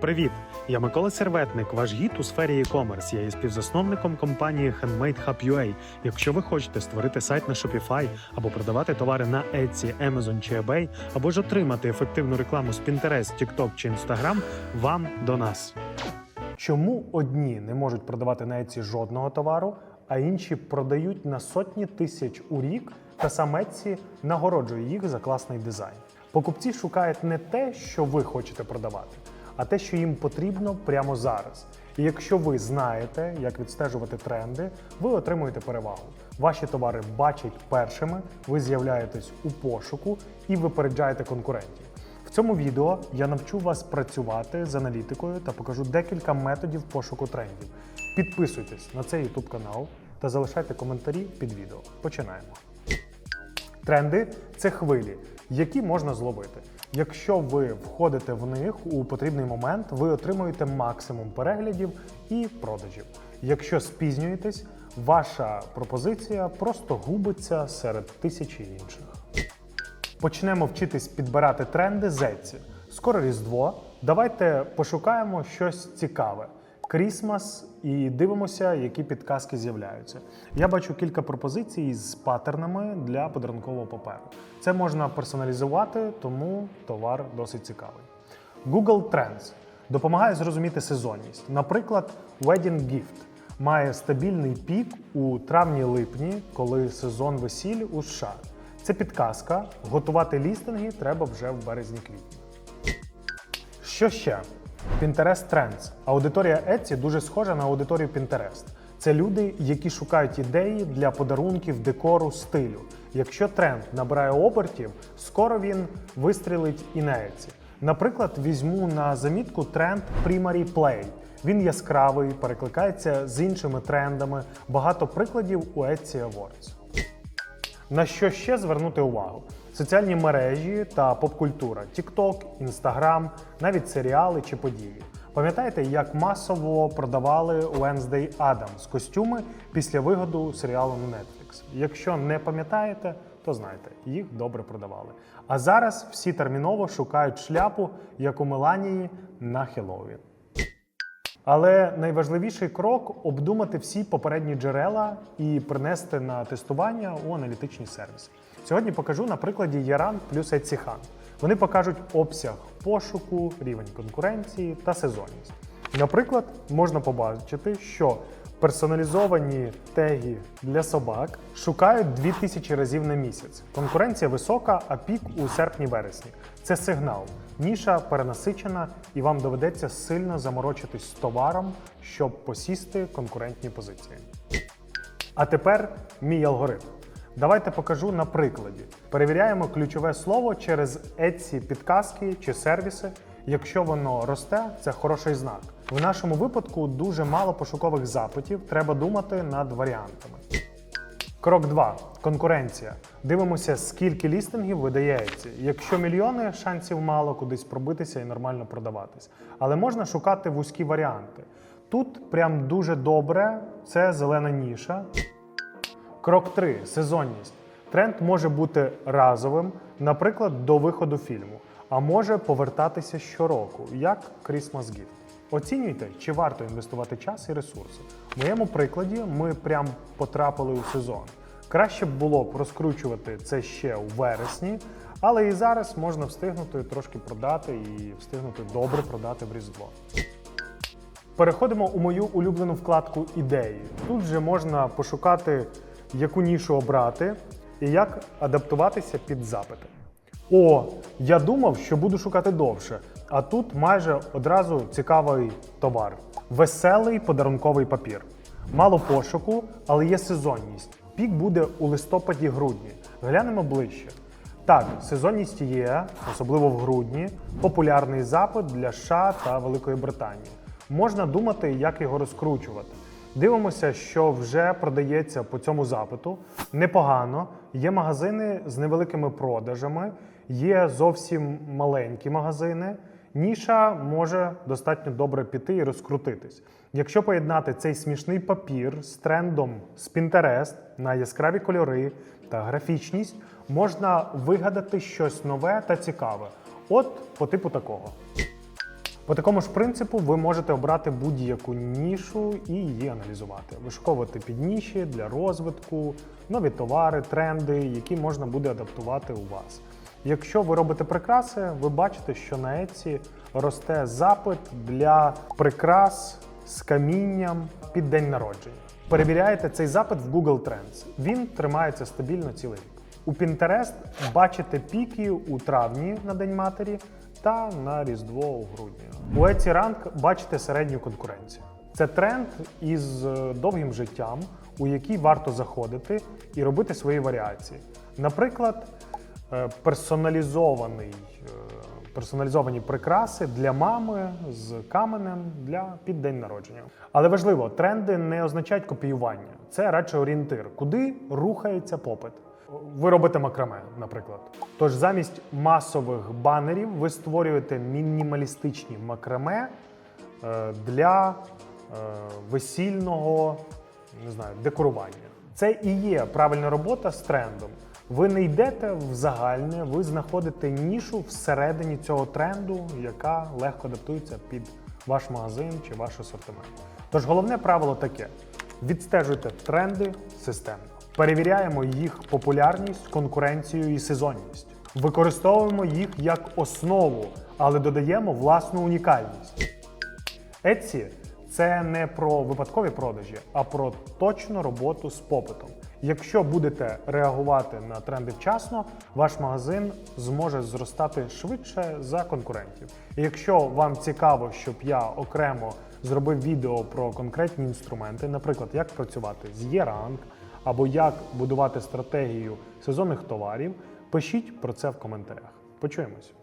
Привіт! Я Микола Серветник, ваш гід у сфері e-commerce. Я є співзасновником компанії Handmade Hub UA. Якщо ви хочете створити сайт на Shopify або продавати товари на Etsy, Amazon чи eBay, або ж отримати ефективну рекламу з Pinterest, TikTok чи Instagram, вам до нас. Чому одні не можуть продавати на Etsy жодного товару, а інші продають на сотні тисяч у рік, та сам Etsy нагороджує їх за класний дизайн? Покупці шукають не те, що ви хочете продавати, а те, що їм потрібно прямо зараз. І якщо ви знаєте, як відстежувати тренди, ви отримуєте перевагу. Ваші товари бачать першими, ви з'являєтесь у пошуку і випереджаєте конкурентів. В цьому відео я навчу вас працювати з аналітикою та покажу декілька методів пошуку трендів. Підписуйтесь на цей YouTube канал та залишайте коментарі під відео. Починаємо. Тренди це хвилі, які можна зловити. Якщо ви входите в них у потрібний момент, ви отримуєте максимум переглядів і продажів. Якщо спізнюєтесь, ваша пропозиція просто губиться серед тисячі інших. Почнемо вчитись підбирати тренди Зетці. Скоро Різдво. Давайте пошукаємо щось цікаве. Крісмас і дивимося, які підказки з'являються. Я бачу кілька пропозицій з паттернами для подарункового паперу. Це можна персоналізувати, тому товар досить цікавий. Google Trends допомагає зрозуміти сезонність. Наприклад, Wedding Gift має стабільний пік у травні-липні, коли сезон весіль у США. Це підказка. Готувати лістинги треба вже в березні-квітні. Що ще? Pinterest Trends. Аудиторія Etsy дуже схожа на аудиторію Pinterest. Це люди, які шукають ідеї для подарунків, декору, стилю. Якщо тренд набирає обертів, скоро він вистрілить і на Etsy. Наприклад, візьму на замітку тренд Primary Play. Він яскравий, перекликається з іншими трендами. Багато прикладів у Etsy Awards. На що ще звернути увагу? Соціальні мережі та поп-культура, TikTok, Instagram, навіть серіали чи події. Пам'ятаєте, як масово продавали Wednesday Addams костюми після виходу серіалу на Netflix? Якщо не пам'ятаєте, то знайте, їх добре продавали. А зараз всі терміново шукають шляпу, як у Меланії на Хеллоуін. Але найважливіший крок обдумати всі попередні джерела і принести на тестування у аналітичні сервіси. Сьогодні покажу на прикладі Yaran плюс Etsyhan. Вони покажуть обсяг пошуку, рівень конкуренції та сезонність. Наприклад, можна побачити, що персоналізовані теги для собак шукають 2000 разів на місяць. Конкуренція висока, а пік у серпні-вересні. Це сигнал. Ніша перенасичена, і вам доведеться сильно заморочитись з товаром, щоб посісти конкурентні позиції. А тепер мій алгоритм. Давайте покажу на прикладі. Перевіряємо ключове слово через Etsy підказки чи сервіси. Якщо воно росте, це хороший знак. В нашому випадку дуже мало пошукових запитів, треба думати над варіантами. Крок 2. Конкуренція. Дивимося, скільки лістингів видає Etsy. Якщо мільйони, шансів мало кудись пробитися і нормально продаватись. Але можна шукати вузькі варіанти. Тут прям дуже добре це зелена ніша. Крок 3. Сезонність. Тренд може бути разовим, наприклад, до виходу фільму, а може повертатися щороку, як Christmas Gift. Оцінюйте, чи варто інвестувати час і ресурси. В моєму прикладі ми прям потрапили у сезон. Краще б було б розкручувати це ще у вересні, але і зараз можна встигнути трошки продати і встигнути добре продати в Різдво. Переходимо у мою улюблену вкладку ідеї. Тут вже можна пошукати, яку нішу обрати і як адаптуватися під запити. О, я думав, що буду шукати довше, а тут майже одразу цікавий товар: веселий подарунковий папір. Мало пошуку, але є сезонність. Пік буде у листопаді-грудні. Глянемо ближче. Так, сезонність є, особливо в грудні, популярний запит для США та Великої Британії. Можна думати, як його розкручувати. Дивимося, що вже продається по цьому запиту. Непогано. Є магазини з невеликими продажами, є зовсім маленькі магазини. Ніша може достатньо добре піти і розкрутитись. Якщо поєднати цей смішний папір з трендом з Pinterest на яскраві кольори та графічність, можна вигадати щось нове та цікаве. От по типу такого. По такому ж принципу ви можете обрати будь-яку нішу і її аналізувати, вишуковувати підніші для розвитку, нові товари, тренди, які можна буде адаптувати у вас. Якщо ви робите прикраси, ви бачите, що на Etsy росте запит для прикрас з камінням під день народження. Перевіряєте цей запит в Google Trends. Він тримається стабільно цілий рік. У Pinterest бачите піки у травні на День матері та на Різдво у грудні. У Etsy Rank бачите середню конкуренцію. Це тренд із е, довгим життям, у який варто заходити і робити свої варіації. Наприклад, персоналізований, е, персоналізовані прикраси для мами з каменем для під день народження. Але важливо, тренди не означають копіювання. Це радше орієнтир, куди рухається попит. Ви робите макраме, наприклад. Тож замість масових банерів ви створюєте мінімалістичні макраме е, для е, весільного не знаю, декорування. Це і є правильна робота з трендом. Ви не йдете в загальне, ви знаходите нішу всередині цього тренду, яка легко адаптується під ваш магазин чи ваш асортимент. Тож головне правило таке: відстежуйте тренди системно, перевіряємо їх популярність, конкуренцію і сезонність. Використовуємо їх як основу, але додаємо власну унікальність. Etsy – це не про випадкові продажі, а про точну роботу з попитом. Якщо будете реагувати на тренди вчасно, ваш магазин зможе зростати швидше за конкурентів. І якщо вам цікаво, щоб я окремо зробив відео про конкретні інструменти, наприклад, як працювати з Є-ранг або як будувати стратегію сезонних товарів, пишіть про це в коментарях. Почуємось.